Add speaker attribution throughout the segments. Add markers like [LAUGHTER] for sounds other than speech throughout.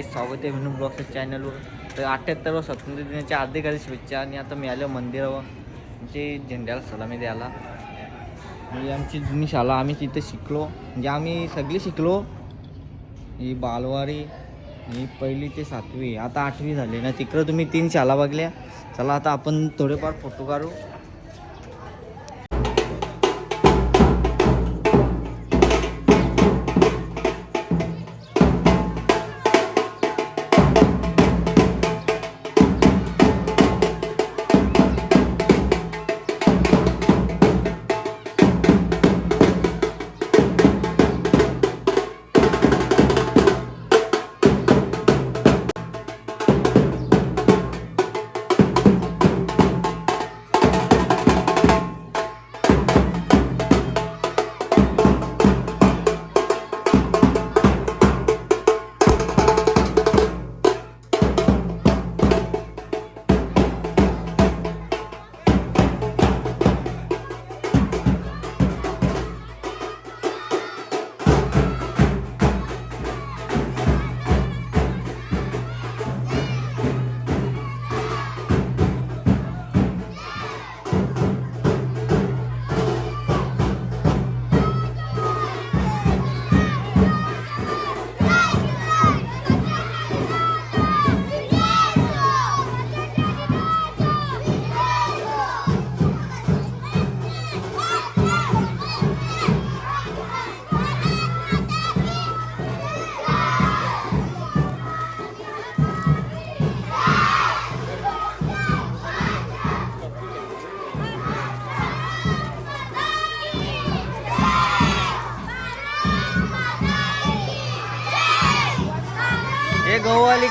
Speaker 1: काही स्वागत आहे म्हणून ब्लॉगच्या चॅनलवर तर अठ्ठ्याहत्तरवा स्वातंत्र्य दिनाच्या हार्दिक शुभेच्छा आणि आता मी आलो मंदिरावर. म्हणजे झेंड्याला सलामी द्यायला. म्हणजे आमची जुनी शाळा आम्ही तिथे शिकलो. म्हणजे आम्ही सगळे शिकलो. ही बालवाडी ही पहिली ते सातवी. आता आठवी झाली ना तिकडं तुम्ही तीन शाळा बघल्या. चला आता आपण थोडेफार फोटो काढू.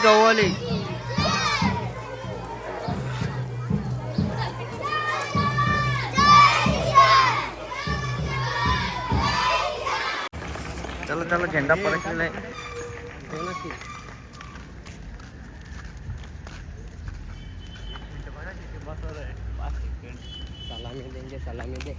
Speaker 1: गव्हाली गव्हाली चला चला झेंडा परतलेला आहे
Speaker 2: सलामी देंगे सलामी दे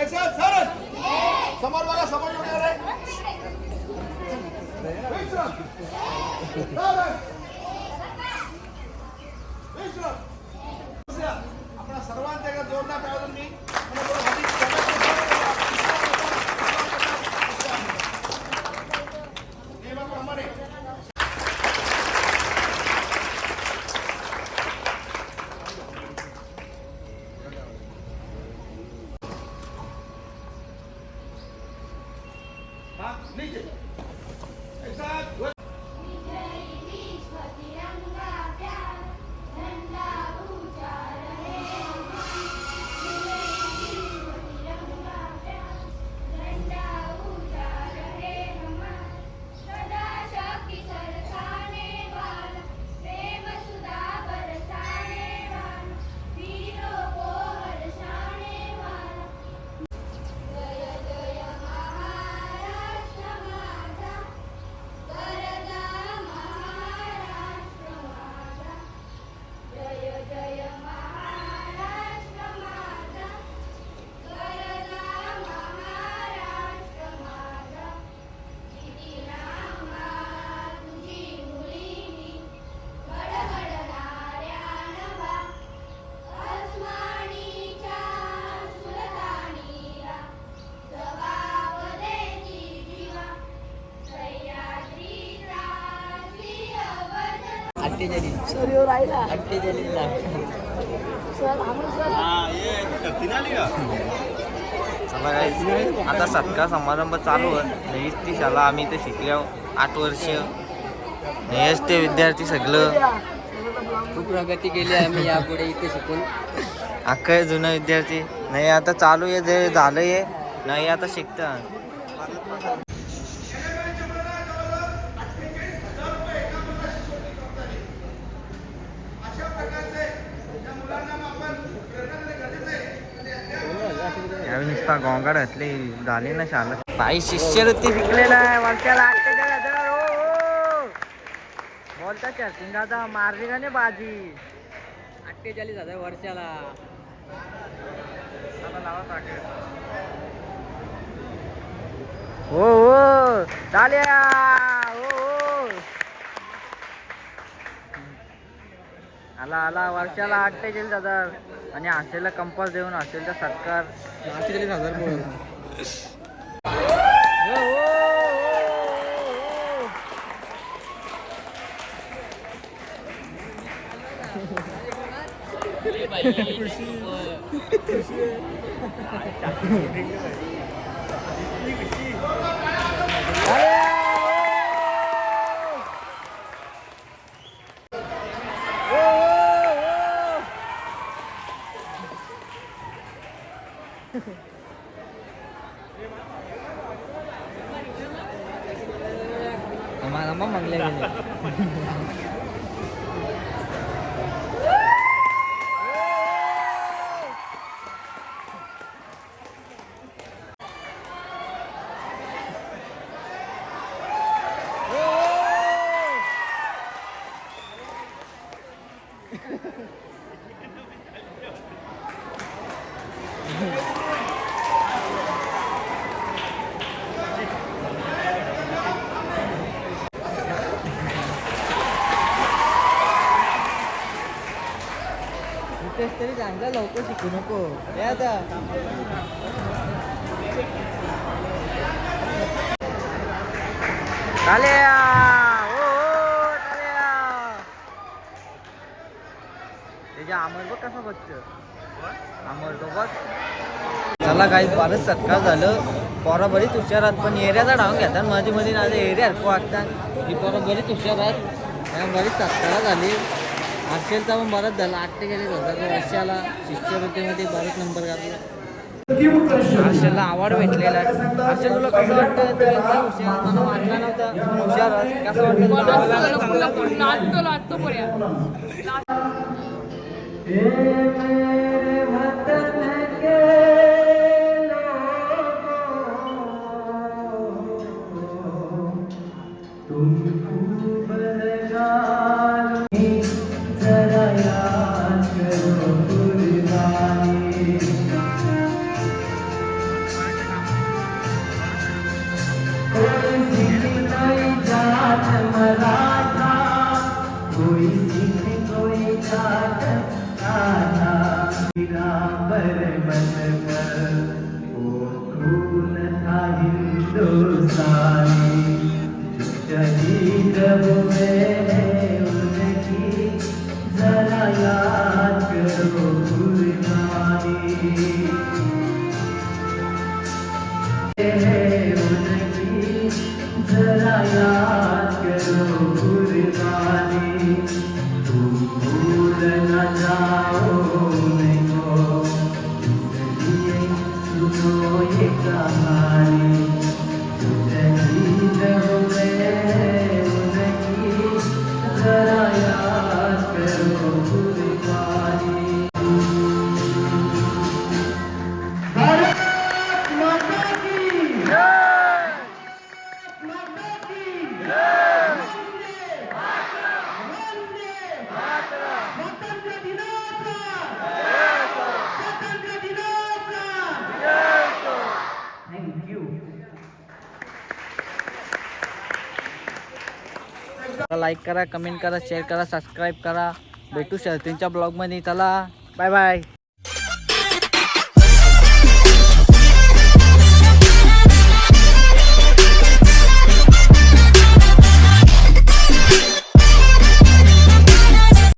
Speaker 3: एक साथ सारं समोर बघा समोर येऊन रे Exact.
Speaker 2: अठ्ठेचाळीस.
Speaker 4: राहिला.
Speaker 2: अठ्ठेचाळीस लाख.
Speaker 4: सर
Speaker 1: आता सत्कार समारंभ चालू आहे ती शाळा आम्ही इथे शिकल्या आठ वर्ष. हेच ते विद्यार्थी सगळं.
Speaker 2: खूप प्रगती केली आम्ही यापुढे इथे शिकून.
Speaker 1: अख्खा जुना विद्यार्थी. नाही आता चालू आहे जे झालं आहे नाही आता शिकता नुसता गोंगाड घातले. झाली ना शाला भाई शिष्यवृत्ती शिकलेला आहे. बोलता चर्चिंग दादा मारली का नाही बाजी?
Speaker 2: अठ्ठेचाळीस हजार वर्षाला
Speaker 1: हो हो. चाल्या हो हो आला आला. वर्षाला अठ्ठेचाळीस हजार आणि हॉस्टेलला कंपास देऊन हॉस्टेलचा सत्कार
Speaker 2: अठ्ठेचाळीस हजार
Speaker 1: हो, [LAUGHS] तरी चांगला लवकर शिकू नको. हे आता. चाल्या त्याच्या बघ कसा तो बघ. चला काही फारच सत्कार झालं. पोरा बरीच हुशार आहेत पण एरियाचा डाव घेतात. मध्ये मध्ये ना एरिया हरकं वागतात. ही पोरं बरीच हुशार आहेत. बरीच सत्कार झाली. हर्षलचा पण बराच झाला. अठ्ठेचाळीस हजार वर्षाला. शिष्यवृत्तीमध्ये बरेच नंबर काढला हर्षलला अवॉर्ड भेटलेला. आहे हर्षल तुला कसं वाटतं? तू इतका हुशार मला वाटला नव्हता पण हुशार आहेस. कसं वाटतं तुला?
Speaker 4: नाचतो नाचतो में लाईक करा कमेंट करा शेअर करा सबस्क्राईब करा. भेटू शर्तींच्या ब्लॉगमध्ये चला बाय बाय